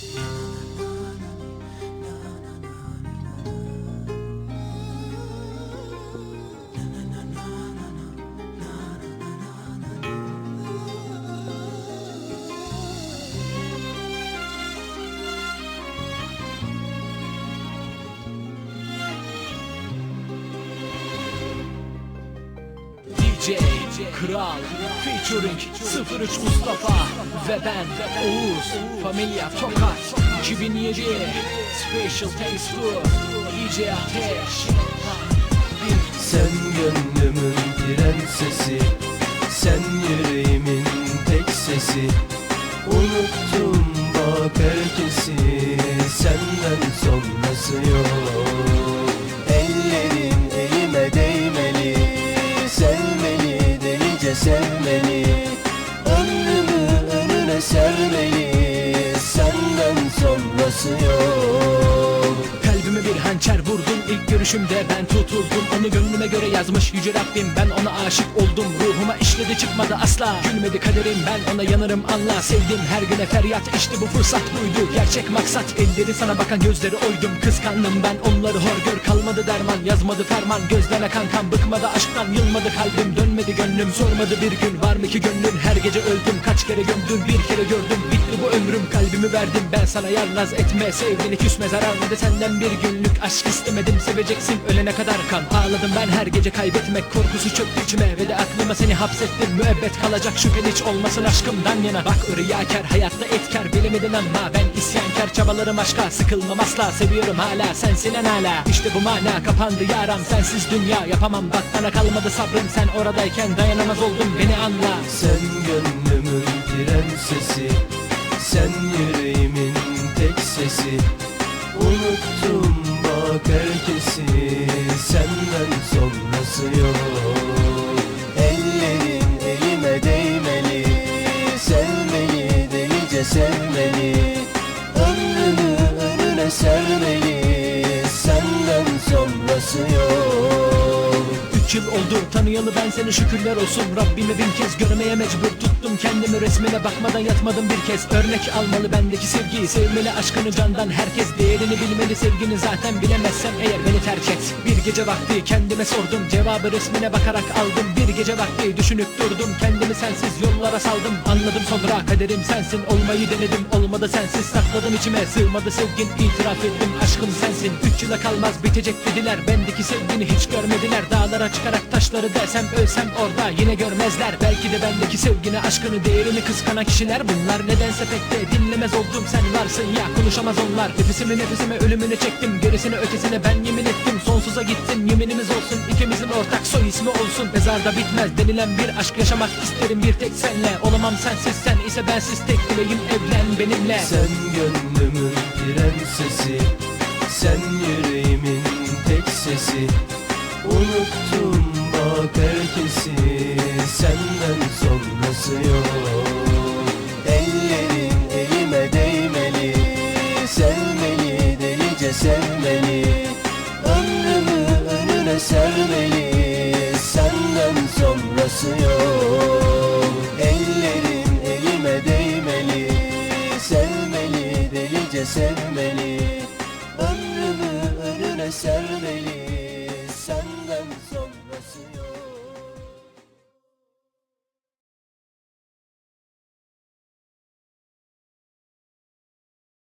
Thank you. Kral Featuring 03 Mustafa Ve ben Oğuz Familia Tokat 2007 Special Taste Tour DJ Ateş. Sen gönlümün prensesi Sen yüreğimin tek sesi. Unuttum bak herkesi Senden sonrası yok delice sevmeli Ömrümü önüne sermeli görüşümde ben tutuldum. Onu gönlüme göre yazmış yüce Rabbim. Ben ona aşık oldum. Ruhuma işledi çıkmadı asla. Gülmedi kaderim. Ben ona yanarım anla Sevdim her güne feryat. İşte bu fırsat buydu. Gerçek maksat. Elleri sana bakan gözleri oydum. Kıskandım ben. Onları hor gör. Kalmadı derman. Yazmadı ferman. Gözden akan kan. Bıkmadı aşktan. Yılmadı kalbim. Dönmedi gönlüm. Sormadı bir gün. Var mı ki gönlün her gece öldüm. Kaç kere gömdüm. Bir kere gördüm. Bitti bu ömrüm. Kalbimi verdim. Ben sana yarnaz etme. Sevgini küsme. Zarar verdi senden bir günlük aşk istemedim seveceksin ölene kadar kan. Ağladım ben her gece kaybetmek korkusu çöktü içime. Ve de aklıma seni hapsettim müebbet kalacak şüphen hiç olmasın aşkımdan yana. Bak riyakar hayatta etkar bilemedin ama ben isyankar. Çabalarım aşka sıkılmam asla. Seviyorum hala sensin en hala. İşte bu mana kapandı yaram sensiz dünya. Yapamam Bak bana kalmadı sabrım. Sen oradayken dayanamaz oldun beni anla. Sen gönlümün prensesi Sen yüreğimin sevmeli Ömrümü önüne sermeli. Senden sonrası yok Üç yıl oldu tanıyalı ben seni şükürler olsun. Rabbimi bin kez görmeye mecbur tuttum kendimi resmine bakmadan yatmadım bir kez. Örnek almalı bendeki sevgiyi sevmeli aşkını candan herkes. Değerini bilmeli sevgini zaten bilemezsem eğer beni terk et. Bir gece vakti kendime sordum cevabı resmine bakarak aldım. Bir gece vakti düşünüp durdum kendimi sensiz yollara saldım. Anladım sonra kaderim sensin olmayı denedim. Olmadı sensiz sakladım içime. Sığmadı sevgin itiraf ettim aşkım sensin. Üç yıla kalmaz bitecek dediler. Bendeki sevgini hiç görmediler. Dağlara çıkarak taşları desem ölsem orada yine görmezler. Belki de bendeki sevgini aşkını değerini kıskanan kişiler bunlar. Nedense pek de dinlemez oldum sen varsın ya konuşamaz onlar. Nefesimi nefesime ölümüne çektim gerisine ötesine ben yemin ettim. Sonsuza gittim yeminimiz olsun ikimizin ortak soy ismi olsun. Mezarda bitmez denilen bir aşk yaşamak isterim bir tek senle. Olamam sensiz sen ise bensiz tek dileğim evlen benimle. Sen gönlümün prensesi Sen yüreğimin tek sesi. Unuttum bak herkesi Senden sonrası yok. Ellerin elime değmeli Sevmeli delice sevmeli Ömrümü önüne sermeli Senden sonrası yok. Ellerin elime değmeli Sevmeli delice sevmeli Ömrümü önüne sermeli